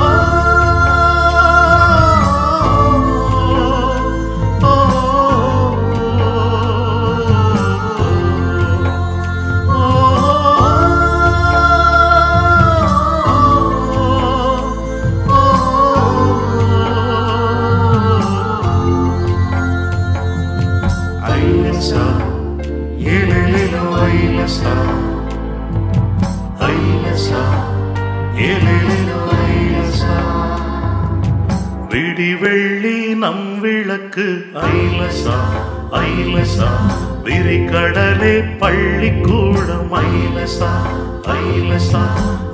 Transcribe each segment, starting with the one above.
ஐலசா விடி வெள்ளி நம் விளக்கு. ஐலசா ஐலசா விரிகடலே பள்ளிக்கூடம். ஐலசா ஐலசா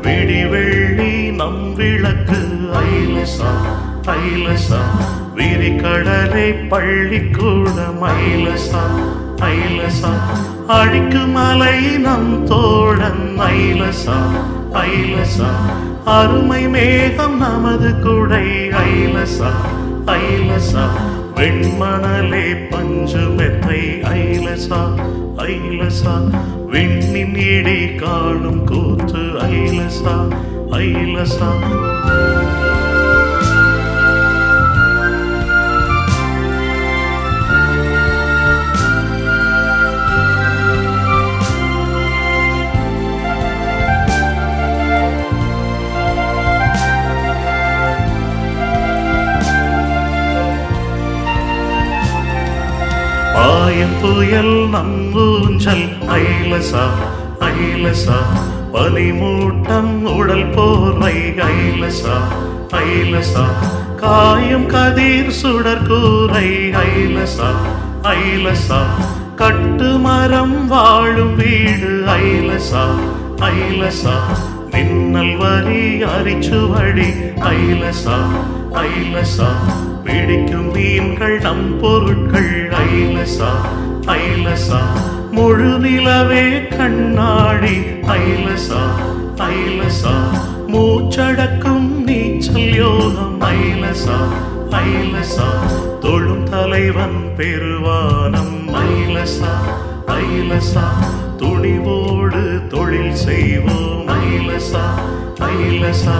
விடி வெள்ளி நம் விளக்கு. ஐலசா ஐலசா விரிகடலே பள்ளிக்கூடம். ஐலசா ஐலசா அடிக்கு மலை நம் தோழன். ஐலசா ஐலசா அருமை மேகம் நமது குடை. ஐலசா ஐலசா வெண்மணலே பஞ்சு மெத்தை. ஐலசா ஐலசா விண்ணின் இடி காணும் கூத்து. ஐலசா ஐலசா. பாயம் புயல் நம்பூஞ்சல் ஐலசா ஐலசா. பனிமூட்டம் உடல் போர்வை ஐலசா ஐலசா. காயும் கதிர் சுடற்கூரை ஐலசா ஐலசா. கட்டு மரம் வாழும் வீடு ஐலசா ஐலசா. மின்னல் வரி அரிச்சுவடி ஐலசா ஐலசா. பிடிக்கும் மீன்கள் நம் பொருட்கள். ஐலசா ஐலசா முழு நிலவே கண்ணாடி. ஐலசா ஐலசா மூச்சடக்கும் நீச்சல் யோகம். ஐலசா ஐலசா தொழும் தலைவன் பெருவானம். ஐலசா ஐலசா துணிவோடு தொழில் செய்வோம். ஐலசா ஐலசா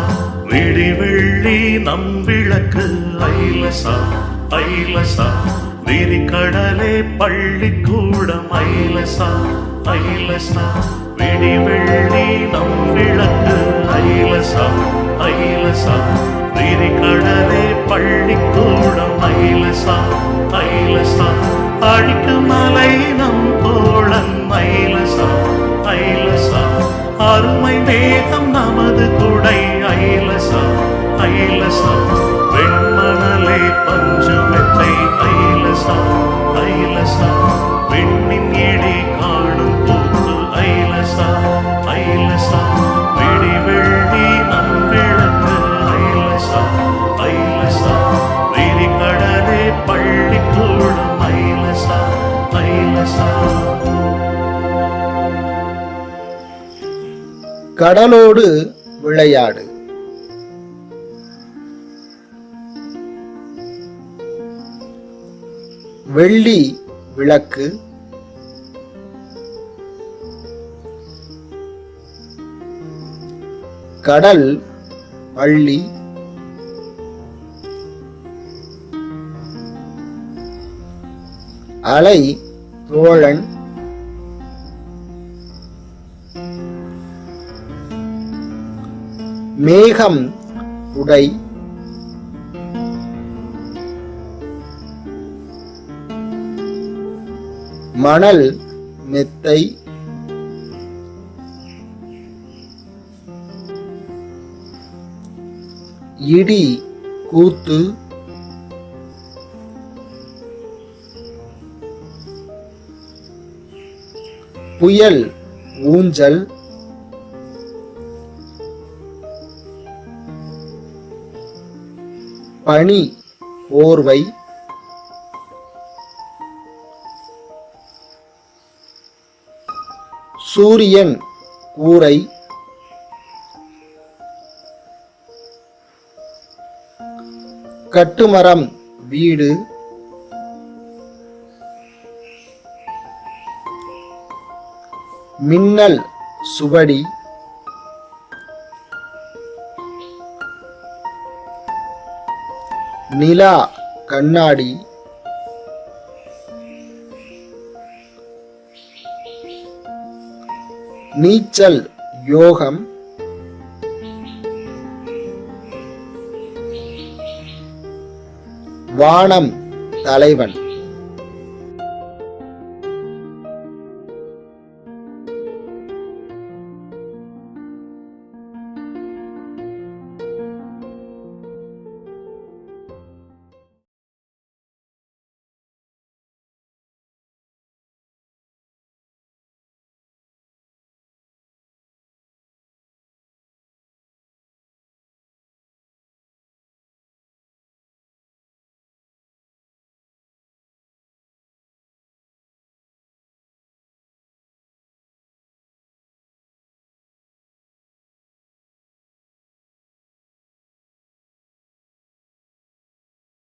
விடி வெள்ளி நம் விளக்கு. ஐலசா ஐலசா விரிகடலே பள்ளிக்கூடம். ஐலசா ஐலசா விடி வெள்ளி நம் விளக்கு. ஐலசா ஐலசா விரிகடலே பள்ளிக்கூடம். ஐலசா ஐலசா அடிக்கு மலை நம் தோழன். ஐலசா ஐலசா அருமை மேகம் நமது குடை. ஐலசம் ஐலசம் வெண்மணலை பஞ்சமெத்தை ஐலசம் ஐலசம் விண்ணின் இடி காணும் கூத்து ஐலசம் ஐலசம் வெடி வெள்ளி நம் விளக்கு வெறி கடலே பள்ளி கூடும் ஐலசம் ஐலசம் கடலோடு விளையாடு. வெள்ளி விளக்கு. கடல் பள்ளி. அலை தோழன். மேகம் உடை. மணல் மெத்தை. இடி கூத்து. புயல் ஊஞ்சல். பனி போர்வை. சூரியன் கூரை. கட்டுமரம் வீடு. மின்னல் சுவடி. நிலா கண்ணாடி. நீச்சல் யோகம். வானம் தலைவன்.